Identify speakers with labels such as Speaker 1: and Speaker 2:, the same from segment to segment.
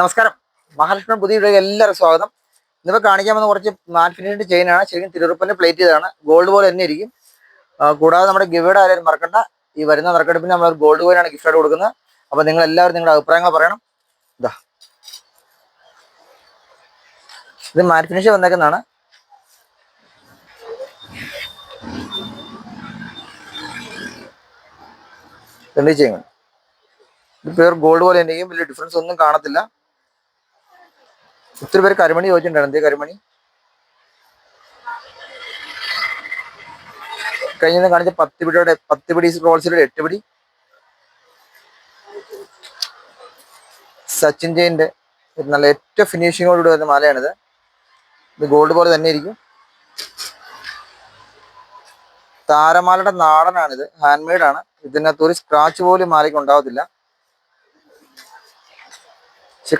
Speaker 1: നമസ്കാരം. മഹാലക്ഷ്മി പുതിയ എല്ലാവർക്കും സ്വാഗതം. ഇന്നിപ്പോൾ കാണിക്കാൻ വന്ന കുറച്ച് മാറ്റ് ഫിനിഷിന്റെ ചെയിനാണ് ശരിക്കും തിരുവറുപ്പിന്റെ പ്ലേറ്റ് ചെയ്താണ് ഗോൾഡ് പോലെ തന്നെ ഇരിക്കും. കൂടാതെ നമ്മുടെ ഗിഫ്റ്റ് ആരും മറക്കണ്ട. ഈ വരുന്ന നറുക്കെടുപ്പിന് നമ്മൾ ഗോൾഡ് കോയിനാണ് ഗിഫ്റ്റ് ആയിട്ട് കൊടുക്കുന്നത്. അപ്പോൾ നിങ്ങൾ എല്ലാവരും നിങ്ങളുടെ അഭിപ്രായങ്ങൾ പറയണം. ഇതാ ഇത് മാറ്റ് ഫിനിഷ് വന്നേക്കുന്നതാണ്. ഇത് പേർ ഗോൾഡ് പോലെ തന്നെയും വലിയ ഡിഫറൻസ് ഒന്നും കാണത്തില്ല. ഒത്തിരി പേര് കരുമണി ചോദിച്ചിട്ടുണ്ടായിരുന്നു. എന്തേ കരുമണി കഴിഞ്ഞ കാണിച്ച പത്ത് പിടിയുടെ പത്ത് പിടി റോൾസിലൂടെ എട്ട് പിടി. സച്ചിൻ ജയിന്റെ ഒരു നല്ല ഏറ്റവും ഫിനിഷിങ്ങോടുകൂടി വരുന്ന മാലയാണിത്. ഇത് ഗോൾഡ് പോലെ തന്നെ ഇരിക്കും. താരമാലയുടെ നാടനാണിത്. ഹാൻഡ് മെയ്ഡ് ആണ്. ഇതിനകത്ത് ഒരു സ്ക്രാച്ച് പോലും മാലയ്ക്ക് ഉണ്ടാവത്തില്ല.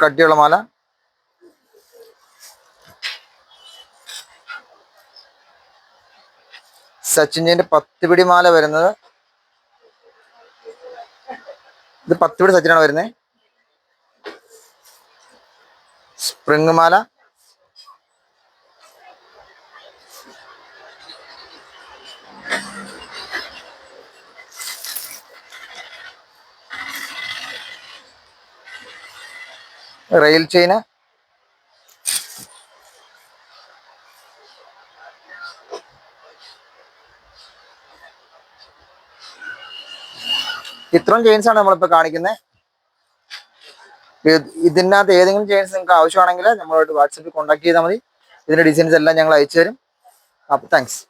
Speaker 1: കട്ടിയുള്ള മാല. സച്ചിന്റെ പത്ത് പിടി മാല വരുന്നത്. ഇത് പത്ത് പിടി സച്ചിനാണ് വരുന്നത് സ്പ്രിങ് മാല. റെയിൽ ചെയിന്. ഇത്രയും ചെയിൻസ് ആണ് നമ്മളിപ്പോൾ കാണിക്കുന്നത് ഇതിനകത്ത് ഏതെങ്കിലും ചെയിൻസ് നിങ്ങൾക്ക് ആവശ്യമാണെങ്കിൽ നമ്മളോട് വാട്സപ്പിൽ കോൺടാക്ട് ചെയ്താൽ മതി. ഇതിന്റെ ഡിസൈൻസ് എല്ലാം ഞങ്ങൾ അയച്ചു തരും അപ്പോൾ താങ്ക്സ്